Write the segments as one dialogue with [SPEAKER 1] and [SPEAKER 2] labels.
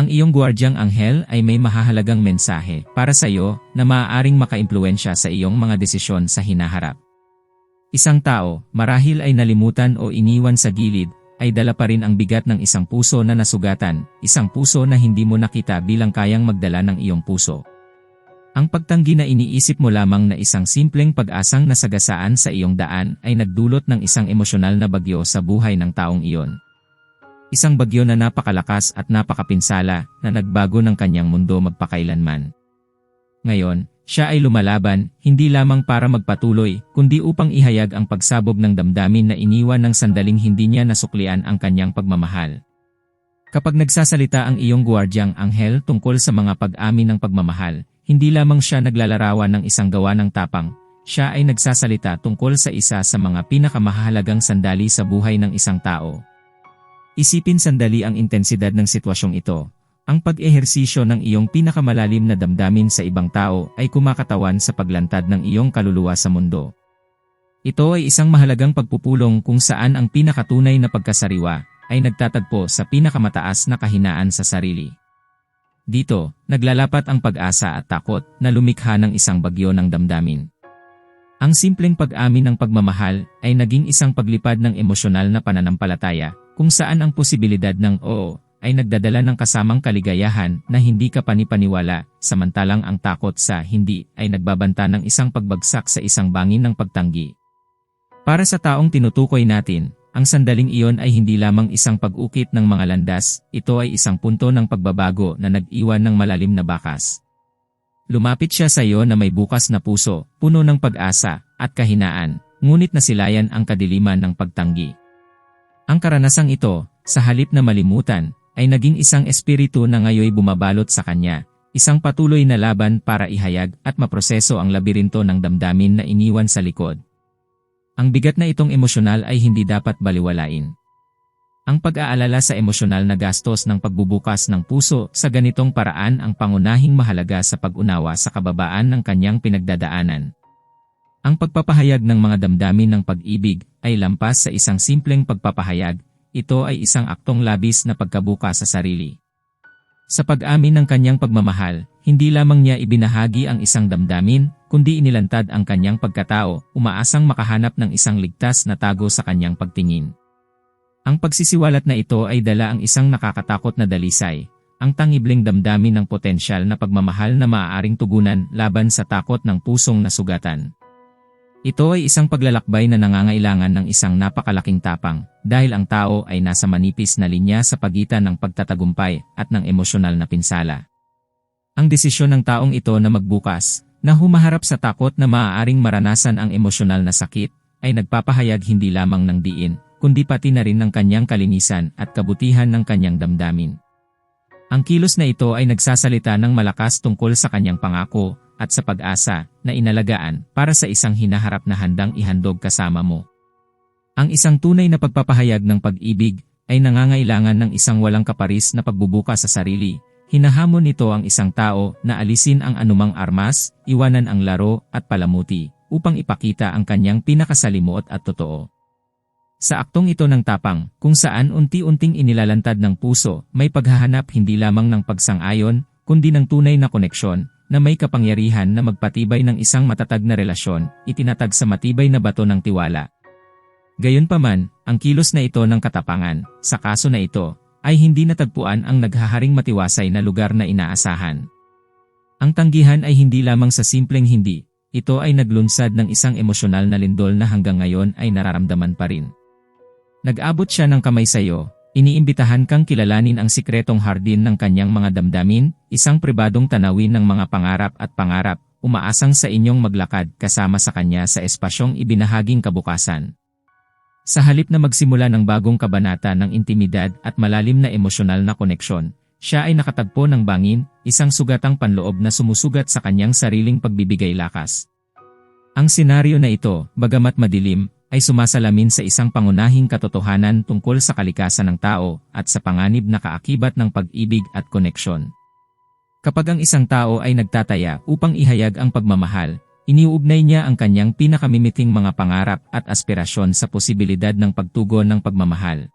[SPEAKER 1] Ang iyong gwardyang anghel ay may mahahalagang mensahe para sa iyo na maaaring makaimpluensya sa iyong mga desisyon sa hinaharap. Isang tao, marahil ay nalimutan o iniwan sa gilid, ay dala pa rin ang bigat ng isang puso na nasugatan, isang puso na hindi mo nakita bilang kayang magdala ng iyong puso. Ang pagtanggi na iniisip mo lamang na isang simpleng pag-asang nasagasaan sa iyong daan ay nagdulot ng isang emosyonal na bagyo sa buhay ng taong iyon. Isang bagyo na napakalakas at napakapinsala na nagbago ng kanyang mundo magpakailanman. Ngayon, siya ay lumalaban, hindi lamang para magpatuloy, kundi upang ihayag ang pagsabog ng damdamin na iniwan ng sandaling hindi niya nasuklian ang kanyang pagmamahal. Kapag nagsasalita ang iyong guardyang anghel tungkol sa mga pag-amin ng pagmamahal, hindi lamang siya naglalarawan ng isang gawa ng tapang, siya ay nagsasalita tungkol sa isa sa mga pinakamahalagang sandali sa buhay ng isang tao. Isipin sandali ang intensidad ng sitwasyong ito. Ang pag-ehersisyo ng iyong pinakamalalim na damdamin sa ibang tao ay kumakatawan sa paglantad ng iyong kaluluwa sa mundo. Ito ay isang mahalagang pagpupulong kung saan ang pinakatunay na pagkasariwa ay nagtatagpo sa pinakamataas na kahinaan sa sarili. Dito, naglalapat ang pag-asa at takot na lumikha ng isang bagyo ng damdamin. Ang simpleng pag-amin ng pagmamahal ay naging isang paglipad ng emosyonal na pananampalataya kung saan ang posibilidad ng oo ay nagdadala ng kasamang kaligayahan na hindi ka panipaniwala, samantalang ang takot sa hindi ay nagbabanta ng isang pagbagsak sa isang bangin ng pagtanggi. Para sa taong tinutukoy natin, ang sandaling iyon ay hindi lamang isang pag-ukit ng mga landas, ito ay isang punto ng pagbabago na nag-iwan ng malalim na bakas. Lumapit siya sa iyo na may bukas na puso, puno ng pag-asa at kahinaan, ngunit nasilayan ang kadiliman ng pagtanggi. Ang karanasang ito, sa halip na malimutan, ay naging isang espiritu na ngayoy bumabalot sa kanya, isang patuloy na laban para ihayag at maproseso ang labirinto ng damdamin na iniwan sa likod. Ang bigat na itong emosyonal ay hindi dapat baliwalain. Ang pag-aalala sa emosyonal na gastos ng pagbubukas ng puso sa ganitong paraan ang pangunahing mahalaga sa pag-unawa sa kababaan ng kanyang pinagdadaanan. Ang pagpapahayag ng mga damdamin ng pag-ibig ay lampas sa isang simpleng pagpapahayag, ito ay isang aktong labis na pagkabuka sa sarili. Sa pag-amin ng kanyang pagmamahal, hindi lamang niya ibinahagi ang isang damdamin, kundi inilantad ang kanyang pagkatao, umaasang makahanap ng isang ligtas na tago sa kanyang pagtingin. Ang pagsisiwalat na ito ay dala ang isang nakakatakot na dalisay, ang tangibling damdamin ng potensyal na pagmamahal na maaaring tugunan laban sa takot ng pusong nasugatan. Ito ay isang paglalakbay na nangangailangan ng isang napakalaking tapang dahil ang tao ay nasa manipis na linya sa pagitan ng pagtatagumpay at ng emosyonal na pinsala. Ang desisyon ng taong ito na magbukas, na humaharap sa takot na maaaring maranasan ang emosyonal na sakit, ay nagpapahayag hindi lamang ng diin, kundi pati na rin ng kanyang kalinisan at kabutihan ng kanyang damdamin. Ang kilos na ito ay nagsasalita ng malakas tungkol sa kanyang pangako at sa pag-asa na inalagaan para sa isang hinaharap na handang ihandog kasama mo. Ang isang tunay na pagpapahayag ng pag-ibig ay nangangailangan ng isang walang kaparis na pagbubuka sa sarili. Hinahamon nito ang isang tao na alisin ang anumang armas, iwanan ang laro at palamuti upang ipakita ang kanyang pinakasalimuot at totoo. Sa aktong ito ng tapang, kung saan unti-unting inilalantad ng puso, may paghahanap hindi lamang ng pagsang-ayon, kundi ng tunay na koneksyon, na may kapangyarihan na magpatibay ng isang matatag na relasyon, itinatag sa matibay na bato ng tiwala. Gayunpaman, ang kilos na ito ng katapangan, sa kaso na ito, ay hindi natagpuan ang naghaharing matiwasay na lugar na inaasahan. Ang tanggihan ay hindi lamang sa simpleng hindi, ito ay naglunsad ng isang emosyonal na lindol na hanggang ngayon ay nararamdaman pa rin. Nag-abot siya ng kamay sa iyo, Iniimbitahan kang kilalanin ang sikretong hardin ng kanyang mga damdamin, isang pribadong tanawin ng mga pangarap at pangarap, umaasang sa inyong maglakad kasama sa kanya sa espasyong ibinahaging kabukasan. Sa halip na magsimula ng bagong kabanata ng intimidad at malalim na emosyonal na koneksyon, siya ay nakatagpo ng bangin, isang sugatang panloob na sumusugat sa kanyang sariling pagbibigay lakas. Ang senaryo na ito, bagamat madilim, ay sumasalamin sa isang pangunahing katotohanan tungkol sa kalikasan ng tao at sa panganib na kaakibat ng pag-ibig at koneksyon. Kapag ang isang tao ay nagtataya upang ihayag ang pagmamahal, iniuugnay niya ang kanyang pinakamimiting mga pangarap at aspirasyon sa posibilidad ng pagtugon ng pagmamahal.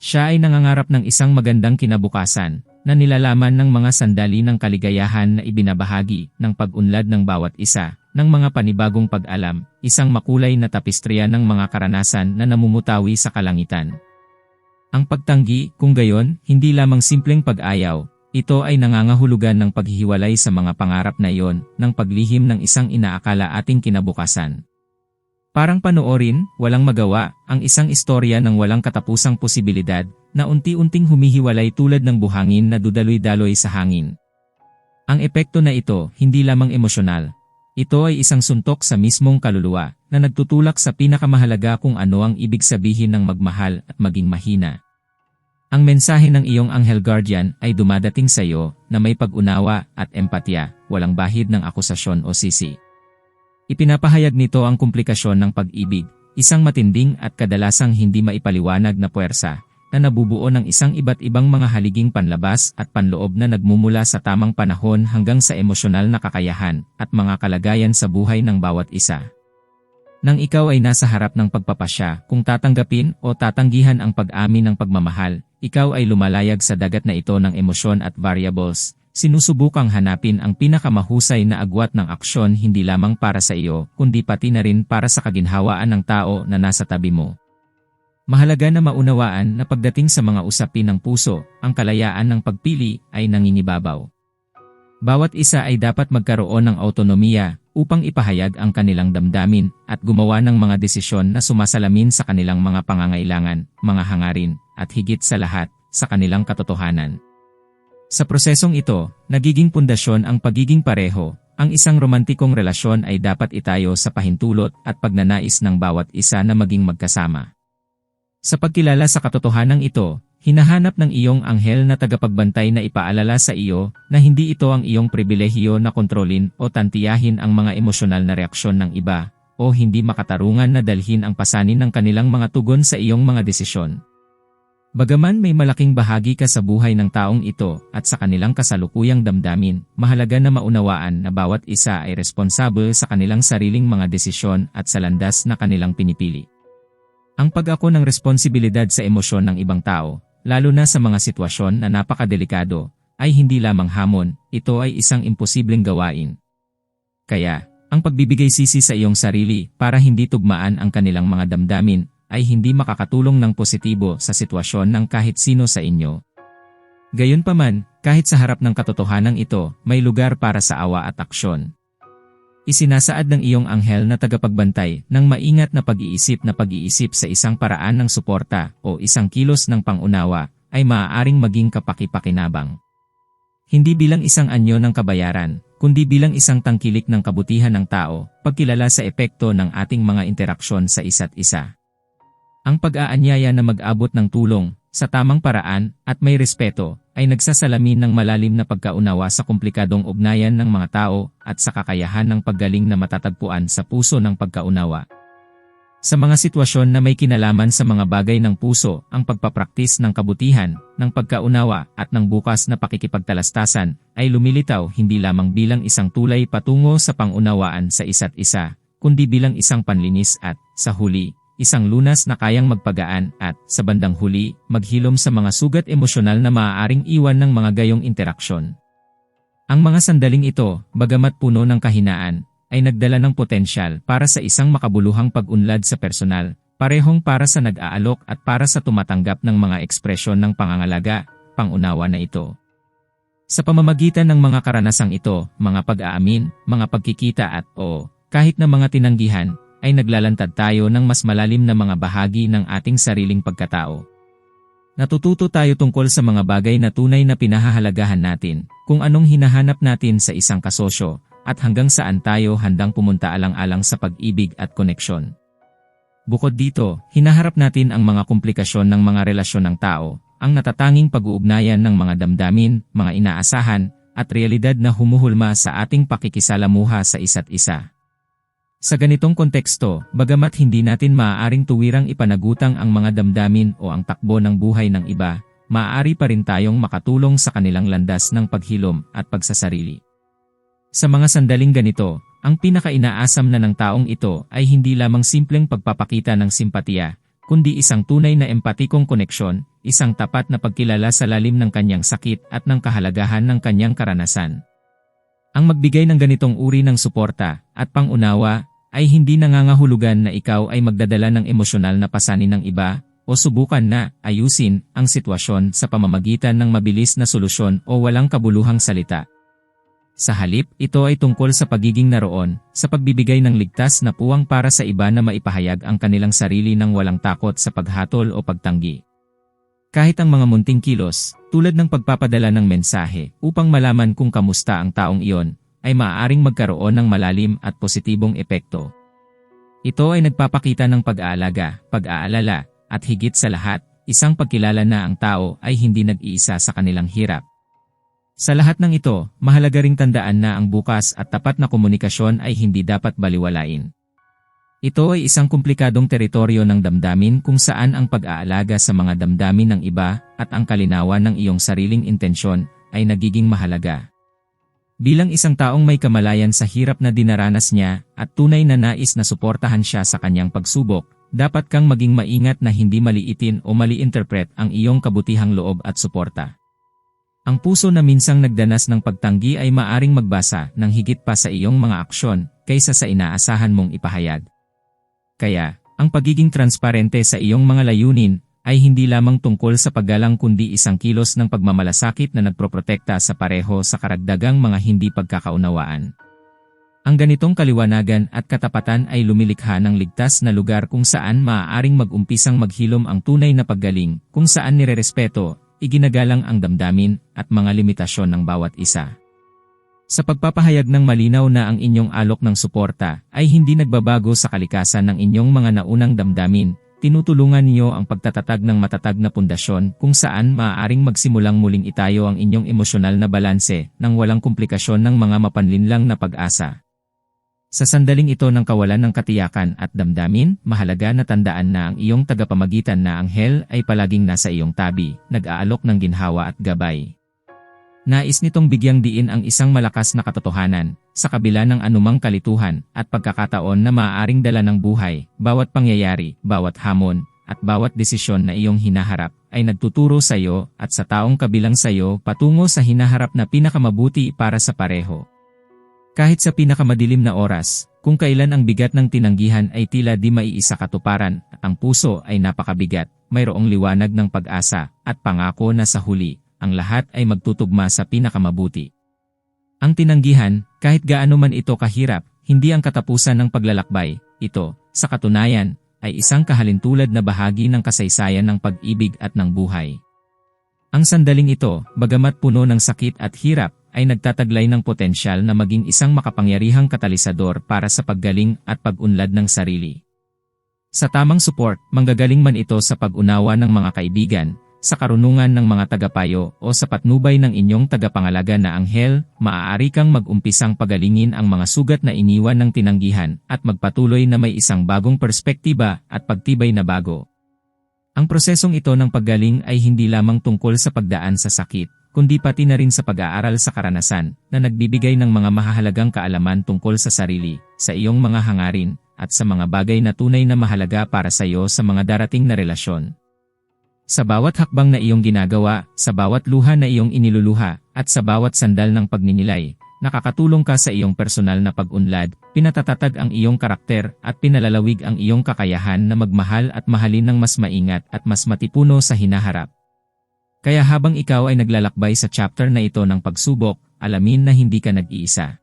[SPEAKER 1] Siya ay nangangarap ng isang magandang kinabukasan, na nilalaman ng mga sandali ng kaligayahan na ibinabahagi ng pag-unlad ng bawat isa, ng mga panibagong pag-alam, isang makulay na tapistriya ng mga karanasan na namumutawi sa kalangitan. Ang pagtanggi, kung gayon, hindi lamang simpleng pag-ayaw, ito ay nangangahulugan ng paghihiwalay sa mga pangarap na iyon, ng paglihim ng isang inaakala ating kinabukasan. Parang panoorin, walang magawa, ang isang istorya ng walang katapusang posibilidad, na unti-unting humihiwalay tulad ng buhangin na dudaloy-daloy sa hangin. Ang epekto na ito, hindi lamang emosyonal. Ito ay isang suntok sa mismong kaluluwa, na nagtutulak sa pinakamahalaga kung ano ang ibig sabihin ng magmahal at maging mahina. Ang mensahe ng iyong anghel guardian ay dumadating sa iyo na may pag-unawa at empatya, walang bahid ng akusasyon o sisi. Ipinapahayag nito ang komplikasyon ng pag-ibig, isang matinding at kadalasang hindi maipaliwanag na puwersa, na nabubuo ng isang iba't ibang mga haliging panlabas at panloob na nagmumula sa tamang panahon hanggang sa emosyonal na kakayahan at mga kalagayan sa buhay ng bawat isa. Nang ikaw ay nasa harap ng pagpapasya, kung tatanggapin o tatanggihan ang pag-amin ng pagmamahal, ikaw ay lumalayag sa dagat na ito ng emosyon at variables, Sinusubukang hanapin ang pinakamahusay na agwat ng aksyon hindi lamang para sa iyo, kundi pati na rin para sa kaginhawaan ng tao na nasa tabi mo. Mahalaga na maunawaan na pagdating sa mga usapin ng puso, ang kalayaan ng pagpili ay nangingibabaw. Bawat isa ay dapat magkaroon ng autonomiya upang ipahayag ang kanilang damdamin at gumawa ng mga desisyon na sumasalamin sa kanilang mga pangangailangan, mga hangarin, at higit sa lahat, sa kanilang katotohanan. Sa prosesong ito, nagiging pundasyon ang pagiging pareho, ang isang romantikong relasyon ay dapat itayo sa pahintulot at pagnanais ng bawat isa na maging magkasama. Sa pagkilala sa katotohanan ito, hinahanap ng iyong anghel na tagapagbantay na ipaalala sa iyo na hindi ito ang iyong pribilehiyo na kontrolin o tantiyahin ang mga emosyonal na reaksyon ng iba, o hindi makatarungan na dalhin ang pasanin ng kanilang mga tugon sa iyong mga desisyon. Bagaman may malaking bahagi ka sa buhay ng taong ito at sa kanilang kasalukuyang damdamin, mahalaga na maunawaan na bawat isa ay responsable sa kanilang sariling mga desisyon at sa landas na kanilang pinipili. Ang pag-ako ng responsibilidad sa emosyon ng ibang tao, lalo na sa mga sitwasyon na napakadelikado, ay hindi lamang hamon, ito ay isang imposibleng gawain. Kaya, ang pagbibigay sisi sa iyong sarili para hindi tugmaan ang kanilang mga damdamin ay hindi makakatulong ng positibo sa sitwasyon ng kahit sino sa inyo. Gayunpaman, kahit sa harap ng katotohanan ito, may lugar para sa awa at aksyon. Isinasaad ng iyong anghel na tagapagbantay ng maingat na pag-iisip na pag-iisip sa isang paraan ng suporta o isang kilos ng pangunawa ay maaaring maging kapakipakinabang. Hindi bilang isang anyo ng kabayaran, kundi bilang isang tangkilik ng kabutihan ng tao, pagkilala sa epekto ng ating mga interaksyon sa isa't isa. Ang pag-aanyaya na mag-abot ng tulong, sa tamang paraan, at may respeto, ay nagsasalamin ng malalim na pagkaunawa sa komplikadong ugnayan ng mga tao at sa kakayahan ng paggaling na matatagpuan sa puso ng pagkaunawa. Sa mga sitwasyon na may kinalaman sa mga bagay ng puso, ang pagpapraktis ng kabutihan, ng pagkaunawa at ng bukas na pakikipagtalastasan ay lumilitaw hindi lamang bilang isang tulay patungo sa pangunawaan sa isa't isa, kundi bilang isang panlinis at, sa huli, isang lunas na kayang magpagaan at, sa bandang huli, maghilom sa mga sugat emosyonal na maaaring iwan ng mga gayong interaksyon. Ang mga sandaling ito, bagamat puno ng kahinaan, ay nagdala ng potensyal para sa isang makabuluhang pag-unlad sa personal, parehong para sa nag-aalok at para sa tumatanggap ng mga ekspresyon ng pangangalaga, pangunawa na ito. Sa pamamagitan ng mga karanasang ito, mga pag-aamin, mga pagkikita at o, kahit na mga tinanggihan, ay naglalantad tayo ng mas malalim na mga bahagi ng ating sariling pagkatao. Natututo tayo tungkol sa mga bagay na tunay na pinahahalagahan natin, kung anong hinahanap natin sa isang kasosyo, at hanggang saan tayo handang pumunta alang-alang sa pag-ibig at koneksyon. Bukod dito, hinaharap natin ang mga komplikasyon ng mga relasyon ng tao, ang natatanging pag-uugnayan ng mga damdamin, mga inaasahan, at realidad na humuhulma sa ating pakikisalamuha sa isa't isa. Sa ganitong konteksto, bagamat hindi natin maaaring tuwirang ipanagutang ang mga damdamin o ang takbo ng buhay ng iba, maaari pa rin tayong makatulong sa kanilang landas ng paghilom at pagsasarili. Sa mga sandaling ganito, ang pinakainaasam na ng taong ito ay hindi lamang simpleng pagpapakita ng simpatiya, kundi isang tunay na empatikong koneksyon, isang tapat na pagkilala sa lalim ng kanyang sakit at ng kahalagahan ng kanyang karanasan. Ang magbigay ng ganitong uri ng suporta at pangunawa ay hindi nangangahulugan na ikaw ay magdadala ng emosyonal na pasanin ng iba o subukan na ayusin ang sitwasyon sa pamamagitan ng mabilis na solusyon o walang kabuluhang salita. Sa halip, ito ay tungkol sa pagiging naroon, sa pagbibigay ng ligtas na puwang para sa iba na maipahayag ang kanilang sarili ng walang takot sa paghatol o pagtanggi. Kahit ang mga munting kilos, tulad ng pagpapadala ng mensahe upang malaman kung kamusta ang taong iyon, ay maaaring magkaroon ng malalim at positibong epekto. Ito ay nagpapakita ng pag-aalaga, pag-aalala, at higit sa lahat, isang pagkilala na ang tao ay hindi nag-iisa sa kanilang hirap. Sa lahat ng ito, mahalaga ring tandaan na ang bukas at tapat na komunikasyon ay hindi dapat baliwalain. Ito ay isang komplikadong teritoryo ng damdamin kung saan ang pag-aalaga sa mga damdamin ng iba at ang kalinawan ng iyong sariling intensyon ay nagiging mahalaga. Bilang isang taong may kamalayan sa hirap na dinaranas niya at tunay na nais na suportahan siya sa kanyang pagsubok, dapat kang maging maingat na hindi maliitin o mali-interpret ang iyong kabutihang loob at suporta. Ang puso na minsang nagdanas ng pagtanggi ay maaring magbasa ng higit pa sa iyong mga aksyon kaysa sa inaasahan mong ipahayag. Kaya, ang pagiging transparente sa iyong mga layunin ay hindi lamang tungkol sa paggalang kundi isang kilos ng pagmamalasakit na nagproprotekta sa pareho sa karagdagang mga hindi pagkakaunawaan. Ang ganitong kaliwanagan at katapatan ay lumilikha ng ligtas na lugar kung saan maaaring mag-umpisang maghilom ang tunay na paggaling, kung saan nirerespeto, iginagalang ang damdamin at mga limitasyon ng bawat isa. Sa pagpapahayag ng malinaw na ang inyong alok ng suporta ay hindi nagbabago sa kalikasan ng inyong mga naunang damdamin, tinutulungan niyo ang pagtatatag ng matatag na pundasyon kung saan maaaring magsimulang muling itayo ang inyong emosyonal na balanse nang walang komplikasyon ng mga mapanlinlang na pag-asa. Sa sandaling ito ng kawalan ng katiyakan at damdamin, mahalaga na tandaan na ang iyong tagapamagitan na anghel ay palaging nasa iyong tabi, nag-aalok ng ginhawa at gabay. Nais nitong bigyang diin ang isang malakas na katotohanan, sa kabila ng anumang kalituhan at pagkakataon na maaaring dala ng buhay, bawat pangyayari, bawat hamon, at bawat desisyon na iyong hinaharap ay nagtuturo sa iyo at sa taong kabilang sa iyo patungo sa hinaharap na pinakamabuti para sa pareho. Kahit sa pinakamadilim na oras, kung kailan ang bigat ng tinanggihan ay tila di maiisa katuparan at ang puso ay napakabigat, mayroong liwanag ng pag-asa at pangako na sa huli, ang lahat ay magtutugma sa pinakamabuti. Ang tinanggihan, kahit gaano man ito kahirap, hindi ang katapusan ng paglalakbay, ito, sa katunayan, ay isang kahalintulad na bahagi ng kasaysayan ng pag-ibig at ng buhay. Ang sandaling ito, bagamat puno ng sakit at hirap, ay nagtataglay ng potensyal na maging isang makapangyarihang katalisador para sa paggaling at pag-unlad ng sarili. Sa tamang support, manggagaling man ito sa pag-unawa ng mga kaibigan, sa karunungan ng mga tagapayo o sa patnubay ng inyong tagapangalaga na anghel, maaari kang mag-umpisang pagalingin ang mga sugat na iniwan ng tinanggihan at magpatuloy na may isang bagong perspektiba at pagtibay na bago. Ang prosesong ito ng paggaling ay hindi lamang tungkol sa pagdaan sa sakit, kundi pati na rin sa pag-aaral sa karanasan na nagbibigay ng mga mahahalagang kaalaman tungkol sa sarili, sa iyong mga hangarin, at sa mga bagay na tunay na mahalaga para sa iyo sa mga darating na relasyon. Sa bawat hakbang na iyong ginagawa, sa bawat luha na iyong iniluluha, at sa bawat sandal ng pagninilay, nakakatulong ka sa iyong personal na pag-unlad, pinatatatag ang iyong karakter at pinalalawig ang iyong kakayahan na magmahal at mahalin ng mas maingat at mas matipuno sa hinaharap. Kaya habang ikaw ay naglalakbay sa chapter na ito ng pagsubok, alamin na hindi ka nag-iisa.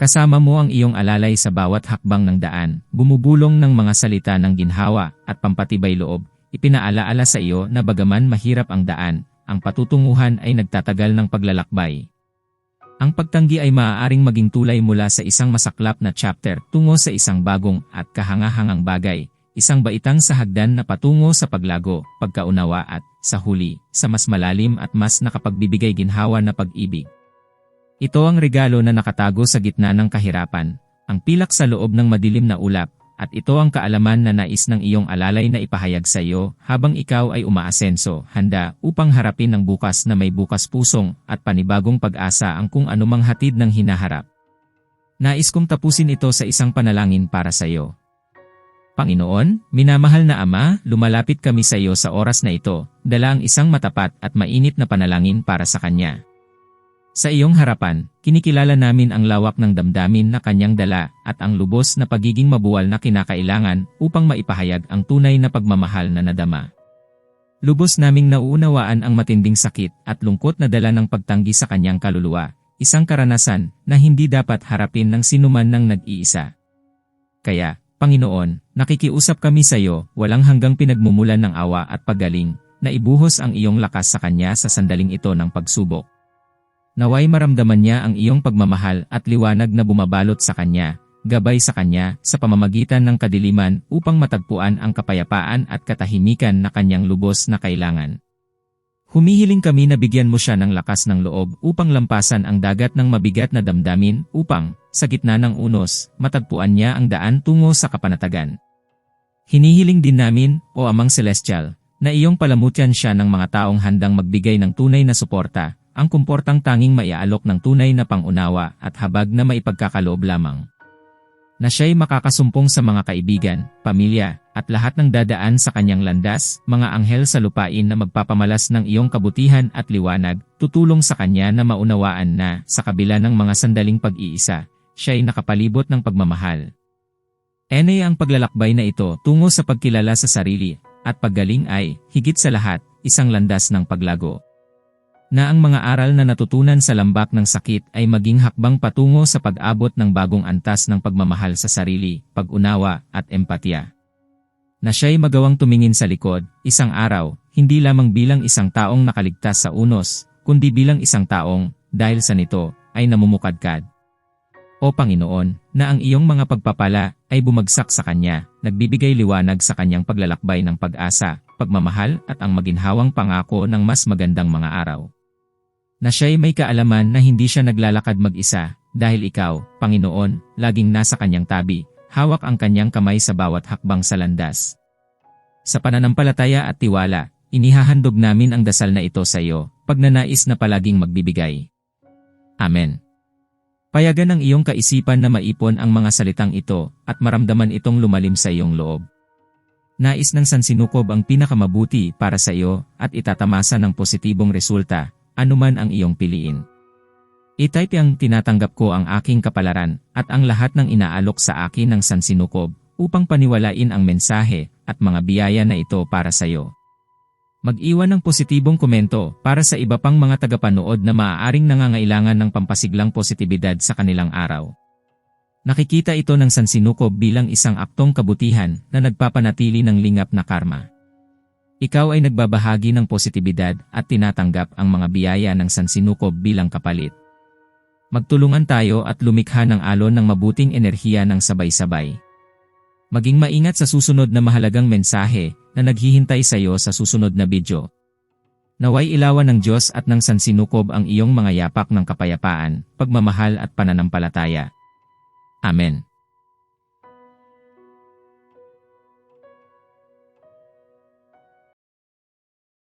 [SPEAKER 1] Kasama mo ang iyong alalay sa bawat hakbang ng daan, bumubulong ng mga salita ng ginhawa at pampatibay loob, ipinaalaala sa iyo na bagaman mahirap ang daan, ang patutunguhan ay nagtatagal ng paglalakbay. Ang pagtanggi ay maaaring maging tulay mula sa isang masaklap na chapter tungo sa isang bagong at kahangahangang bagay, isang baitang sa hagdan na patungo sa paglago, pagkaunawa at sa huli, sa mas malalim at mas nakapagbibigay ginhawa na pag-ibig. Ito ang regalo na nakatago sa gitna ng kahirapan, ang pilak sa loob ng madilim na ulap, at ito ang kaalaman na nais ng iyong alalay na ipahayag sa iyo habang ikaw ay umaasenso, handa upang harapin ang bukas na may bukas pusong at panibagong pag-asa ang kung anumang hatid ng hinaharap. Nais kong tapusin ito sa isang panalangin para sa iyo. Panginoon, minamahal na Ama, lumalapit kami sa iyo sa oras na ito, dala ang isang matapat at mainit na panalangin para sa Kanya. Sa iyong harapan, kinikilala namin ang lawak ng damdamin na kanyang dala at ang lubos na pagiging mabuwal na kinakailangan upang maipahayag ang tunay na pagmamahal na nadama. Lubos naming nauunawaan ang matinding sakit at lungkot na dala ng pagtanggi sa kanyang kaluluwa, isang karanasan na hindi dapat harapin ng sinuman ng nag-iisa. Kaya, Panginoon, nakikiusap kami sa iyo, walang hanggang pinagmumulan ng awa at paggaling, na ibuhos ang iyong lakas sa kanya sa sandaling ito ng pagsubok. Naway maramdaman niya ang iyong pagmamahal at liwanag na bumabalot sa kanya, gabay sa kanya sa pamamagitan ng kadiliman upang matagpuan ang kapayapaan at katahimikan na kanyang lubos na kailangan. Humihiling kami na bigyan mo siya ng lakas ng loob upang lampasan ang dagat ng mabigat na damdamin upang, sa gitna ng unos, matagpuan niya ang daan tungo sa kapanatagan. Hinihiling din namin, o Amang Celestial, na iyong palamutyan siya ng mga taong handang magbigay ng tunay na suporta, ang kumportang tanging maiaalok ng tunay na pangunawa at habag na maipagkakaloob lamang na siya'y makakasumpong sa mga kaibigan, pamilya, at lahat ng dadaan sa kanyang landas, mga anghel sa lupain na magpapamalas ng iyong kabutihan at liwanag, tutulong sa kanya na maunawaan na, sa kabila ng mga sandaling pag-iisa, siya'y nakapalibot ng pagmamahal. Ene ang paglalakbay na ito tungo sa pagkilala sa sarili, at paggaling ay, higit sa lahat, isang landas ng paglago na ang mga aral na natutunan sa lambak ng sakit ay maging hakbang patungo sa pag-abot ng bagong antas ng pagmamahal sa sarili, pag-unawa, at empatya. Na siya'y magawang tumingin sa likod, isang araw, hindi lamang bilang isang taong nakaligtas sa unos, kundi bilang isang taong, dahil sa nito, ay namumukadkad. O Panginoon, na ang iyong mga pagpapala ay bumagsak sa Kanya, nagbibigay liwanag sa Kanyang paglalakbay ng pag-asa, pagmamahal at ang maginhawang pangako ng mas magandang mga araw na siya'y may kaalaman na hindi siya naglalakad mag-isa, dahil ikaw, Panginoon, laging nasa kanyang tabi, hawak ang kanyang kamay sa bawat hakbang sa landas. Sa pananampalataya at tiwala, inihahandog namin ang dasal na ito sa iyo, pagnanais na palaging magbibigay. Amen. Payagan ang iyong kaisipan na maipon ang mga salitang ito at maramdaman itong lumalim sa iyong loob. Nais ng sansinukob ang pinakamabuti para sa iyo at itatamasa ng positibong resulta anuman ang iyong piliin. I-type ang tinatanggap ko ang aking kapalaran at ang lahat ng inaalok sa akin ng sansinukob upang paniwalain ang mensahe at mga biyaya na ito para sa iyo. Mag-iwan ng positibong komento para sa iba pang mga tagapanood na maaaring nangangailangan ng pampasiglang positibidad sa kanilang araw. Nakikita ito ng sansinukob bilang isang aktong kabutihan na nagpapanatili ng lingap na karma. Ikaw ay nagbabahagi ng positibidad at tinatanggap ang mga biyaya ng sansinukob bilang kapalit. Magtulungan tayo at lumikha ng alon ng mabuting enerhiya ng sabay-sabay. Maging maingat sa susunod na mahalagang mensahe na naghihintay sa iyo sa susunod na video. Naway ilawan ng Diyos at ng sansinukob ang iyong mga yapak ng kapayapaan, pagmamahal at pananampalataya. Amen.